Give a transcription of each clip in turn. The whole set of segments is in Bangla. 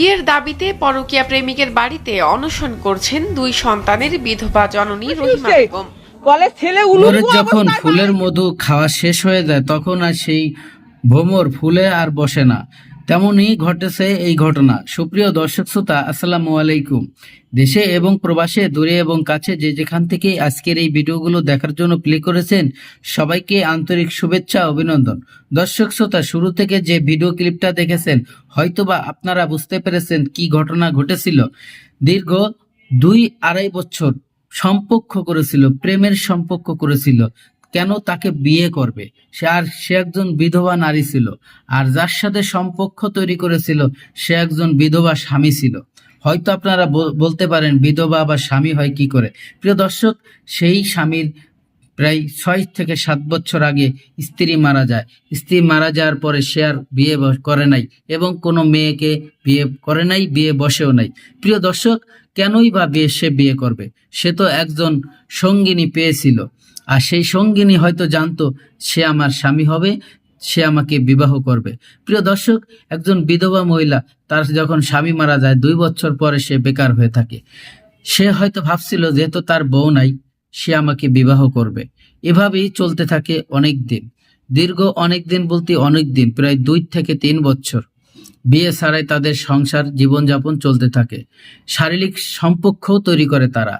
বিয়ের দাবিতে পরকীয়া প্রেমিকের বাড়িতে অনশন করছেন দুই সন্তানের বিধবা জননী রহিমা বেগম। ছেলে যখন ফুলের মধু খাওয়া শেষ হয়ে যায় তখন আর সেই ভোমর ফুলে আর বসে না। তেমনই ঘটেছে এই ঘটনা। সুপ্রিয় দর্শক শ্রোতা, আসসালামু আলাইকুম। দেশে এবং প্রবাসে, দূরে এবং কাছে যে যেখান থেকে আজকের এই ভিডিওগুলো দেখার জন্য প্লে করেছেন, সবাইকে আন্তরিক শুভেচ্ছা, অভিনন্দন। দর্শক শ্রোতা, শুরু থেকে যে ভিডিও ক্লিপটা দেখেছেন, হয়তোবা আপনারা বুঝতে পেরেছেন কি ঘটনা ঘটেছিল। দীর্ঘ দুই আড়াই বছর সম্পর্ক করেছিল, প্রেমের সম্পর্ক করেছিল। কেন তাকে বিয়ে করবে? সে আর সে একজন বিধবা নারী ছিল। আর যার সাথে সম্পর্ক তৈরি করেছিল, সে একজন বিধবা স্বামী ছিল। হয়তো আপনারা বল- বলতে পারেন, বিধবা বা স্বামী হয় কি করে? প্রিয় দর্শক, সেই স্বামীর প্রায় ছয় থেকে সাত বছর আগে স্ত্রী মারা যায়। স্ত্রী মারা যাওয়ার পরে সে আর বিয়ে করে নাই এবং কোনো মেয়েকে বিয়ে করে নাই, বিয়ে বসেও নাই। প্রিয় দর্শক, কেনই বা বিয়ে সে বিয়ে করবে? সে তো একজন সঙ্গিনী পেয়েছিল। আর সেই সঙ্গিনী হয়তো জানতো সে আমার স্বামী হবে, সে আমাকে বিবাহ করবে। প্রিয় দর্শক, একজন বিধবা মহিলা, তার যখন স্বামী মারা যায়, দুই বছর পরে সে বেকার হয়ে থাকে। সে হয়তো ভাবছিল, যেহেতু তার বউ নাই, সে আমাকে বিবাহ করবে। এভাবেই চলতে থাকে অনেক দিন দীর্ঘ অনেক দিন বলতে অনেক দিন প্রায় দুই থেকে তিন বছর। বিয়ে ছাড়াই তাদের সংসার, জীবনযাপন চলতে থাকে। শারীরিক সম্পর্কও তৈরি করে তারা।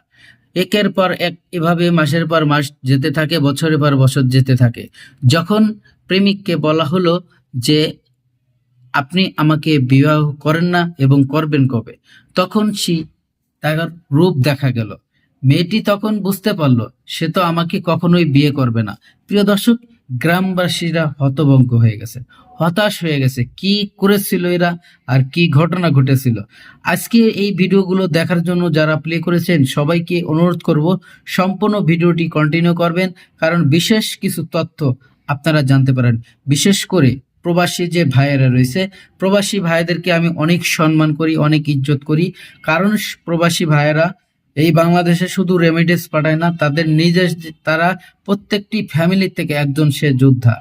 একের পর এক এভাবে মাসের পর মাস যেতে থাকে, বছরের পর বছর যেতে থাকে। যখন প্রেমিককে বলা হলো যে, আপনি আমাকে বিবাহ করেন না এবং করবেন কবে? তখন সে তার রূপ দেখা গেল। মেয়েটি তখন বুঝতে পারল, সে তো আমাকে কখনোই বিয়ে করবে না। প্রিয় দর্শক, গ্রামবাসীরা হতভঙ্গ হয়ে গেছে। হতাশ হয়ে গেছে। কি করেছিল এরা আর কি ঘটনা ঘটেছিল? আজকে এই ভিডিওগুলো দেখার জন্য যারা প্লে করেছেন, সবাইকে অনুরোধ করব সম্পূর্ণ ভিডিওটি কন্টিনিউ করবেন, কারণ বিশেষ কিছু তথ্য আপনারা জানতে পারেন। বিশেষ করে প্রবাসী যে ভাইয়েরা রয়েছে, প্রবাসী ভাইদেরকে আমি অনেক সম্মান করি, অনেক ইজ্জত করি। কারণ প্রবাসী ভাইয়েরা এই বাংলাদেশে শুধু রেমিডেন্স পাঠায় না, তাদের নিজের তারা প্রত্যেকটি ফ্যামিলি থেকে একজন সে যোদ্ধা।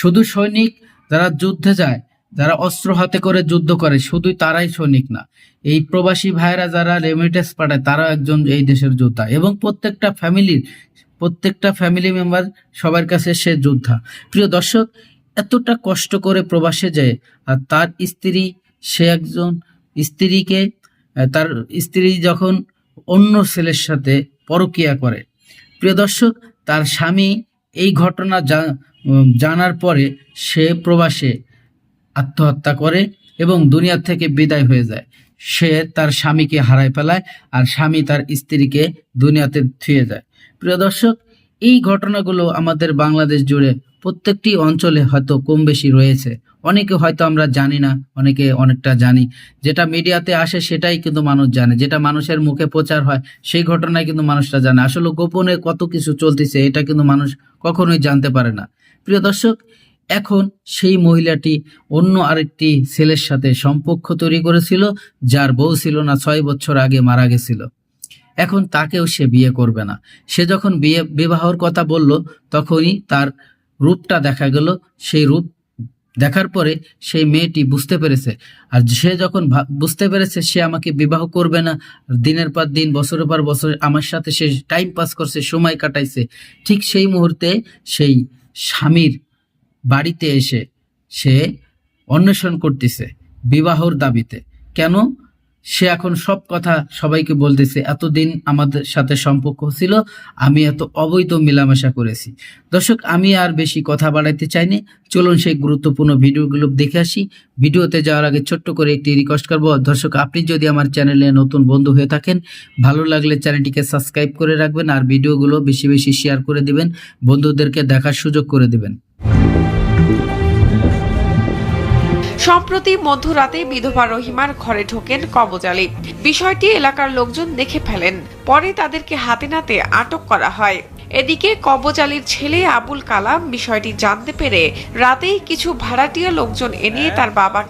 শুধু সৈনিক যারা যুদ্ধে যায়, যারা অস্ত্র হাতে করে যুদ্ধ করে শুধু তারাই সৈনিক না। এই প্রবাসী ভাইয়েরা যারা রেমিটেন্স পাঠায়, তারাও একজন এই দেশের যোদ্ধা। এবং প্রত্যেকটা ফ্যামিলির, প্রত্যেকটা ফ্যামিলি মেম্বার সবার কাছে সে যোদ্ধা। প্রিয় দর্শক, এতটা কষ্ট করে প্রবাসে যায়, আর তার স্ত্রী, সে একজন স্ত্রীকে তার স্ত্রী যখন অন্য ছেলের সাথে পরকিয়া করে। প্রিয় দর্শক, তার স্বামী এই ঘটনা জানার পরে সে প্রবাসে আত্মহত্যা করে এবং দুনিয়া থেকে বিদায় হয়ে যায়। সে তার স্বামীকে হারায় ফেলায় আর স্বামী তার স্ত্রীকে দুনিয়াতে থুয়ে যায়। প্রিয় দর্শক, এই ঘটনাগুলো আমাদের বাংলাদেশ জুড়ে প্রত্যেকটি অঞ্চলে হয়তো কম বেশি রয়েছে। অনেকে হয়তো আমরা জানি না, অনেকে অনেকটা জানি। যেটা মিডিয়াতে আসে সেটাই কিন্তু মানুষ জানে। যেটা মানুষের মুখে প্রচার হয়, সেই ঘটনায় কিন্তু মানুষটা জানে। আসলে গোপনে কত কিছু চলতেছে, এটা কিন্তু মানুষ কখনোই জানতে পারে না। প্রিয় দর্শক, এখন সেই মহিলাটি অন্য আরেকটি ছেলের সাথে সম্পর্ক তৈরি করেছিল, যার বউ ছিল না, ছয় বছর আগে মারা গেছিল। এখন তাকেও সে বিয়ে করবে না। সে যখন বিয়ে বিবাহর কথা বলল, তখনই তার রূপটা দেখা গেল। সেই রূপ দেখার পরে সেই মেয়েটি বুঝতে পেরেছে। আর সে যখন বুঝতে পেরেছে সে আমাকে বিবাহ করবে না দিনের পর দিন, বছরের পর বছর আমার সাথে সে টাইম পাস করছে, সময় কাটাইছে, ঠিক সেই মুহূর্তে সেই স্বামীর বাড়িতে এসে সে অন্বেষণ করতেছে বিবাহর দাবিতে। কেন? সে এখন সব কথা সবাইকে বলতেছে, এতদিন আমাদের সাথে সম্পর্ক ছিল, আমি এত অবৈধ মেলামেশা করেছি। দর্শক, আমি আর বেশি কথা বাড়াইতে চাইনি। চলুন সেই গুরুত্বপূর্ণ ভিডিওগুলো দেখে আসি। ভিডিওতে যাওয়ার আগে ছোট্ট করে একটি রিকোয়েস্ট করব। দর্শক, আপনি যদি আমার চ্যানেলে নতুন বন্ধু হয়ে থাকেন, ভালো লাগলে চ্যানেলটিকে সাবস্ক্রাইব করে রাখবেন আর ভিডিওগুলো বেশি বেশি শেয়ার করে দিবেন। বন্ধুদেরকে দেখার সুযোগ করে দিবেন। সম্প্রতি মধ্যরাতে বিধবা রহিমার ঘরে ঢোকেন কবজালি বিষয়টি এলাকার লোকজন দেখে ফেলেন। পরে তাদেরকে হাতে নাতে আটক করা হয়। এদিকে কবজালির ছেলে আবুল কালাম বিষয়টি জানতে পেরে রাতেই কিছু ভাড়াটিয়া লোকজন এনে তার বাবা